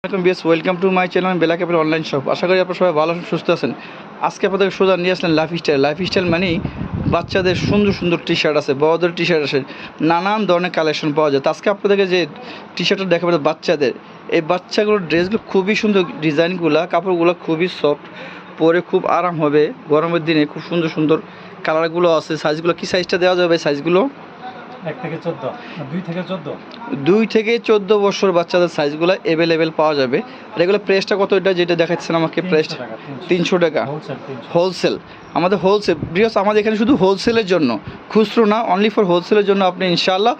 আসসালামাইকুম BS welcome to my channel Bela ক্যাপের online shop আশা করি আপনারা সবাই ভালো সুস্থ আছেন। আজকে আপনাদের সোজা নিয়ে আসলেন লাইফ স্টাইল লাইফ স্টাইল মানেই বাচ্চাদের সুন্দর সুন্দর টি শার্ট আছে, বড়দের টি শার্ট আছে, নানান ধরনের কালেকশন পাওয়া যায়। তো আজকে আপনাদেরকে যে টি শার্টটা দেখাবো বাচ্চাদের, এই বাচ্চাগুলোর ড্রেসগুলো খুবই সুন্দর ডিজাইনগুলো, কাপড়গুলো খুবই সফট পরে খুব আরাম হবে। গরমের দিনে খুব সুন্দর সুন্দর কালারগুলো আছে সাইজগুলো কি সাইজটা দেওয়া যাবে সাইজগুলো এক থেকে চোদ্দ? দুই থেকে চোদ্দ? দুই থেকে চোদ্দ বছর বাচ্চাদের সাইজগুলো অ্যাভেলেবেল পাওয়া যাবে। আর এগুলো প্রাইসটা কত এটা যেটা দেখাচ্ছেন আমাকে প্রাইস তিনশো। টাকা। হোলসেল আমাদের হোলসেল বৃহস্প আমাদের এখানে শুধু হোলসেলের জন্য। খুচরো না অনলি ফর হোলসেলের জন্য আপনি ইনশাআল্লাহ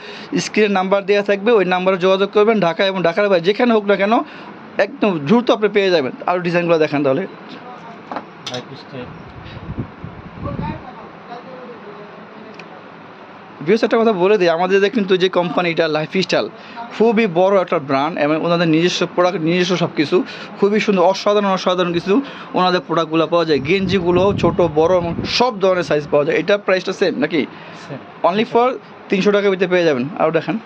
স্ক্রিনে নাম্বার দেওয়া থাকবে ওই নাম্বারে যোগাযোগ করবেন ঢাকা এবং ঢাকার বাইরে যেখানে হোক না কেন একদম দ্রুত আপনি পেয়ে যাবেন। আরও ডিজাইনগুলো দেখান তাহলে লাইফ স্টাইল বিশেষ একটা কথা বলে দিই আমাদের কিন্তু যে কোম্পানিটা লাইফ স্টাইল খুবই বড় একটা ব্র্যান্ড এবং ওনাদের নিজস্ব প্রোডাক্ট নিজস্ব সব কিছু খুবই সুন্দর অসাধারণ অসাধারণ কিছু ওনাদের প্রোডাক্টগুলো পাওয়া যায়। গেঞ্জিগুলো ছোট বড় এবং সব ধরনের সাইজ পাওয়া যায়। এটা প্রাইসটা সেম নাকি? অনলি ফর তিনশো টাকার ভিতরে পেয়ে যাবেন। আরও দেখেন।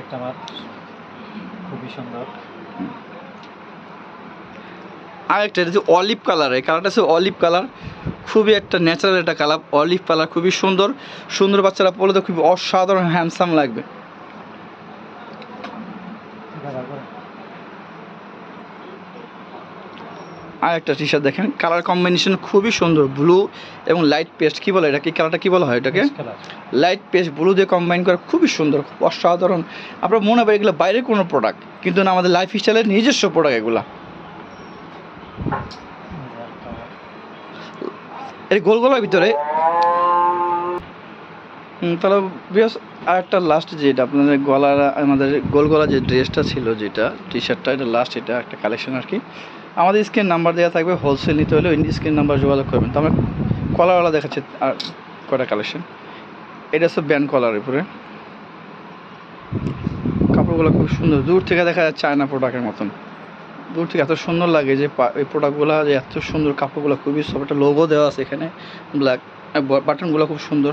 একটা আমার খুবই সুন্দর। আরেকটা এটা হচ্ছে অলিভ কালার এই কালারটা হচ্ছে অলিভ কালার খুবই একটা ন্যাচারাল একটা কালার অলিভ কালার খুবই সুন্দর। সুন্দর বাচ্চারা পড়লে তো খুবই অসাধারণ হ্যান্ডসাম লাগবে। আর একটা টি শার্ট দেখেন কালার কম্বিনেশন খুবই সুন্দর ব্লু এবং লাইট পেস্ট কি বলে এটা কি কালারটা কি বলা হয় এটাকে? লাইট পেস্ট ব্লু দিয়ে কম্বাইন করে খুবই সুন্দর খুব অসাধারণ। আপনার মনে হবে এগুলো বাইরের কোনো প্রোডাক্ট কিন্তু না আমাদের লাইফ স্টাইলের নিজস্ব প্রোডাক্ট এগুলো। এর গোল গলার ভিতরে তাহলে বিকজ আর একটা লাস্ট যেটা আপনাদের গলার, আমাদের গোল গলা যে ড্রেসটা ছিল যেটা টি শার্টটা এটা লাস্ট এটা একটা কালেকশন আর কি। আমাদের স্ক্রিন নাম্বার দেওয়া থাকবে হোলসেল নিতে হলে ওই স্ক্রিন নাম্বার যোগাযোগ করবেন। তো আমরা কলারওয়ালা দেখাচ্ছি, আর কটা কালেকশন এটা হচ্ছে ব্যান্ড কলার উপরে। কাপড়গুলো খুব সুন্দর। দূর থেকে দেখা যায় চায়না প্রোডাক্টের মতন। দূর থেকে এত সুন্দর লাগে যে এই প্রোডাক্টগুলো যে এত সুন্দর কাপড়গুলো, খুবই সব একটা লোগো দেওয়া আছে এখানে ব্ল্যাক বাটনগুলো খুব সুন্দর।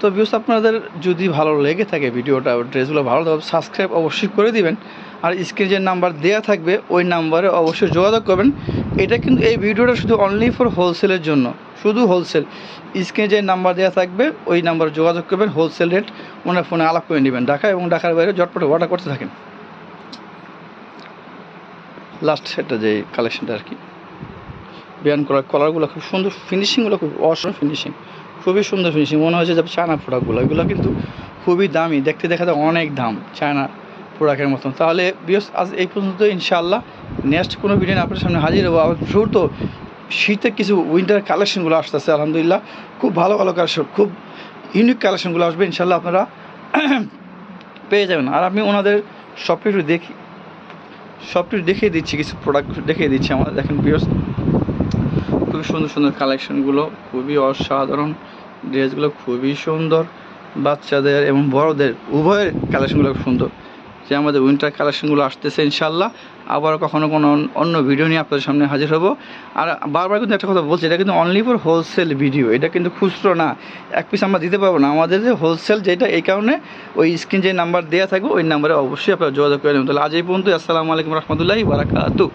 তো ভিউস আপনাদের যদি ভালো লেগে থাকে ভিডিওটা, ড্রেসগুলো ভালো লাগে সাবস্ক্রাইব অবশ্যই করে দিবেন। আর স্ক্রিনে যে নাম্বার দেওয়া থাকবে, ওই নাম্বারে অবশ্যই যোগাযোগ করবেন। এটা কিন্তু এই ভিডিওটা শুধু অনলি ফর হোলসেলের জন্য, শুধু হোলসেল স্ক্রিনে যে নাম্বার দেওয়া থাকবে, ওই নাম্বারে যোগাযোগ করবেন হোলসেল রেট ওনার ফোনে আলাপ করে নেবেন। ঢাকা এবং ঢাকার বাইরে জটপটে অর্ডার করতে থাকেন। লাস্ট সেটটা যে কালেকশনটা আর কি বিয়ান করার কলারগুলো খুব সুন্দর ফিনিশিংগুলো খুব অসাধারণ ফিনিশিং খুবই সুন্দর ফিনিশিং মনে হচ্ছে যে চায়না প্রোডাক্টগুলো এগুলো কিন্তু খুবই দামি, দেখতে দেখা যায় অনেক দাম চায়না প্রোডাক্টের মতন। তাহলে বিয়স আজ এই পর্যন্ত, ইনশাআল্লাহ। নেক্সট কোনো ভিডিও আপনার সামনে হাজির হব। আবার দ্রুত শীতের কিছু উইন্টার কালেকশনগুলো আসতেছে, আলহামদুলিল্লাহ। খুব ভালো ভালো কালেকশন খুব ইউনিক কালেকশনগুলো আসবে, ইনশাআল্লাহ আপনারা পেয়ে যাবেন। আর আমি ওনাদের সবটা একটু দেখি সবটা দেখিয়ে দিচ্ছি, কিছু প্রোডাক্ট দেখিয়ে দিচ্ছি আমাদের। দেখেন বিয়স খুবই সুন্দর সুন্দর কালেকশনগুলো খুবই অসাধারণ। ড্রেসগুলো খুবই সুন্দর। বাচ্চাদের এবং বড়দের, উভয়ের কালেকশনগুলো সুন্দর। যে আমাদের উইন্টার কালেকশনগুলো আসতেছে ইনশাল্লাহ আবার কখনো কোনো অন্য ভিডিও নিয়ে আপনাদের সামনে হাজির হব। আর বারবার কিন্তু একটা কথা বলছি, এটা কিন্তু অনলি ফর হোলসেল ভিডিও এটা কিন্তু খুচরো না। এক পিস আমরা দিতে পারব না। আমাদের যে হোলসেল যেটা, এই কারণে ওই স্ক্রিন যে নাম্বার দেওয়া থাকবে, ওই নাম্বারে অবশ্যই আপনারা যোগাযোগ করে নেবেন। তাহলে আজ এই পর্যন্ত আসসালামু আলাইকুম রহমতুল্লাহি বারাকাতু।